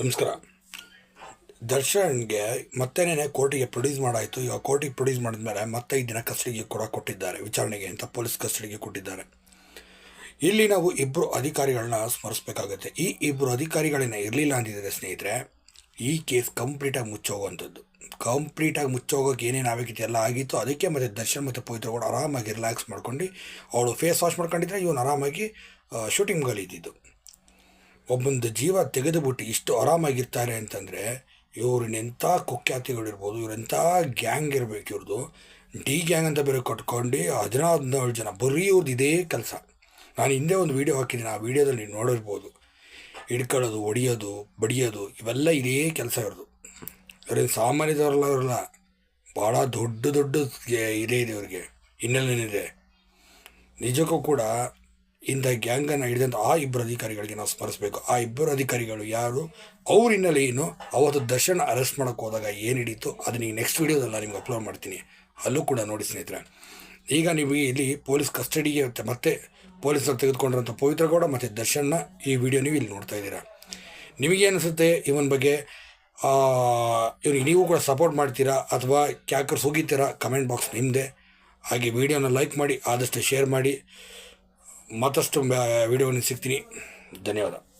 ನಮಸ್ಕಾರ. ದರ್ಶನ್ಗೆ ಮತ್ತೇನೇ ಕೋರ್ಟಿಗೆ ಪ್ರೊಡ್ಯೂಸ್ ಮಾಡಾಯಿತು. ಇವಾಗ ಕೋರ್ಟಿಗೆ ಪ್ರೊಡ್ಯೂಸ್ ಮಾಡಿದ್ಮೇಲೆ ಮತ್ತೆ ಐದು ದಿನ ಕಸ್ಟಡಿಗೆ ಕೂಡ ಕೊಟ್ಟಿದ್ದಾರೆ. ವಿಚಾರಣೆಗೆ ಅಂತ ಪೊಲೀಸ್ ಕಸ್ಟಡಿಗೆ ಕೊಟ್ಟಿದ್ದಾರೆ. ಇಲ್ಲಿ ನಾವು ಇಬ್ಬರು ಅಧಿಕಾರಿಗಳನ್ನ ಸ್ಮರಿಸಬೇಕಾಗುತ್ತೆ. ಈ ಇಬ್ಬರು ಅಧಿಕಾರಿಗಳನ್ನ ಇರಲಿಲ್ಲ ಅಂದಿದ್ದಾರೆ ಸ್ನೇಹಿತರೆ, ಈ ಕೇಸ್ ಕಂಪ್ಲೀಟಾಗಿ ಮುಚ್ಚೋಗುವಂಥದ್ದು. ಕಂಪ್ಲೀಟಾಗಿ ಮುಚ್ಚೋಗೋಕೆ ಏನೇನು ಆಗಬೇಕಿತ್ತು ಎಲ್ಲ ಆಗಿತ್ತು. ಅದಕ್ಕೆ ಮತ್ತು ದರ್ಶನ್ ಮತ್ತು ಪವಿತ್ರ ಕೂಡ ಆರಾಮಾಗಿ ರಿಲ್ಯಾಕ್ಸ್ ಮಾಡ್ಕೊಂಡು, ಅವಳು ಫೇಸ್ ವಾಶ್ ಮಾಡ್ಕೊಂಡಿದ್ರೆ ಇವನು ಆರಾಮಾಗಿ ಶೂಟಿಂಗ್ಗಳು ಒಬ್ಬೊಂದು ಜೀವ ತೆಗೆದುಬಿಟ್ಟು ಇಷ್ಟು ಆರಾಮಾಗಿರ್ತಾರೆ ಅಂತಂದರೆ ಇವ್ರನ್ನೆಂಥ ಕುಖ್ಯಾತಿಗಳಿರ್ಬೋದು ಇವರೆಂಥ ಗ್ಯಾಂಗ್ ಇರಬೇಕು ಇವ್ರದ್ದು. ಡಿ ಗ್ಯಾಂಗ್ ಅಂತ ಬೇರೆ ಕಟ್ಕೊಂಡು ಹದಿನಾರು ಹದಿನೇಳು ಜನ ಬರೀ ಇವ್ರದ್ದು ಇದೇ ಕೆಲಸ. ನಾನು ಹಿಂದೆ ಒಂದು ವೀಡಿಯೋ ಹಾಕಿದ್ದೀನಿ, ಆ ವೀಡಿಯೋದಲ್ಲಿ ನೋಡಿರ್ಬೋದು. ಹಿಡ್ಕೊಳ್ಳೋದು, ಹೊಡಿಯೋದು, ಬಡಿಯೋದು, ಇವೆಲ್ಲ ಇದೇ ಕೆಲಸ ಇರೋದು ಇವ್ರೇನು ಸಾಮಾನ್ಯದವರಲ್ಲ ಇವರಲ್ಲ. ಭಾಳ ದೊಡ್ಡ ದೊಡ್ಡ ಇದೇ ಇದೆ ಇವ್ರಿಗೆ. ಹಿನ್ನೆಲೆನಿದೆ ನಿಜಕ್ಕೂ ಕೂಡ ಇಂಥ ಗ್ಯಾಂಗನ್ನು ಹಿಡಿದಂಥ ಆ ಇಬ್ಬರು ಅಧಿಕಾರಿಗಳಿಗೆ ನಾವು ಸ್ಮರಿಸಬೇಕು. ಆ ಇಬ್ಬರು ಅಧಿಕಾರಿಗಳು ಯಾರು? ಅವ್ರ ಹಿನ್ನೆಲೆ ಏನು? ಅವತ್ತು ದರ್ಶನ ಅರೆಸ್ಟ್ ಮಾಡೋಕ್ಕೆ ಹೋದಾಗ ಏನು ಹಿಡೀತು? ಅದನ್ನ ನೆಕ್ಸ್ಟ್ ವೀಡಿಯೋದಲ್ಲಿ ನಾನು ನಿಮ್ಗೆ ಅಪ್ಲೋಡ್ ಮಾಡ್ತೀನಿ. ಅಲ್ಲೂ ಕೂಡ ನೋಡಿ ಸ್ನೇಹಿತರೆ. ಈಗ ನೀವು ಇಲ್ಲಿ ಪೊಲೀಸ್ ಕಸ್ಟಡಿಗೆ ಮತ್ತೆ ಪೊಲೀಸರು ತೆಗೆದುಕೊಂಡಿರೋಂಥ ಪವಿತ್ರ ಗೌಡ ಮತ್ತು ದರ್ಶನ್ನ ಈ ವಿಡಿಯೋ ನೀವು ಇಲ್ಲಿ ನೋಡ್ತಾ ಇದ್ದೀರಾ. ನಿಮಗೆ ಅನಿಸುತ್ತೆ? ಇವನ ಬಗ್ಗೆ ಇವನಿಗೆ ನೀವು ಕೂಡ ಸಪೋರ್ಟ್ ಮಾಡ್ತೀರಾ? ಅಥವಾ ಕ್ಯಾಕರ್ಸ್ ಹೋಗಿತ್ತೀರಾ ಕಮೆಂಟ್ ಬಾಕ್ಸ್ ನಿಮ್ಮದೇ ಹಾಗೆ ವಿಡಿಯೋನ ಲೈಕ್ ಮಾಡಿ, ಆದಷ್ಟು ಶೇರ್ ಮಾಡಿ. ಮತ್ತಷ್ಟು ವಿಡಿಯೋವನ್ನು ಸಿಗ್ತೀನಿ. ಧನ್ಯವಾದ.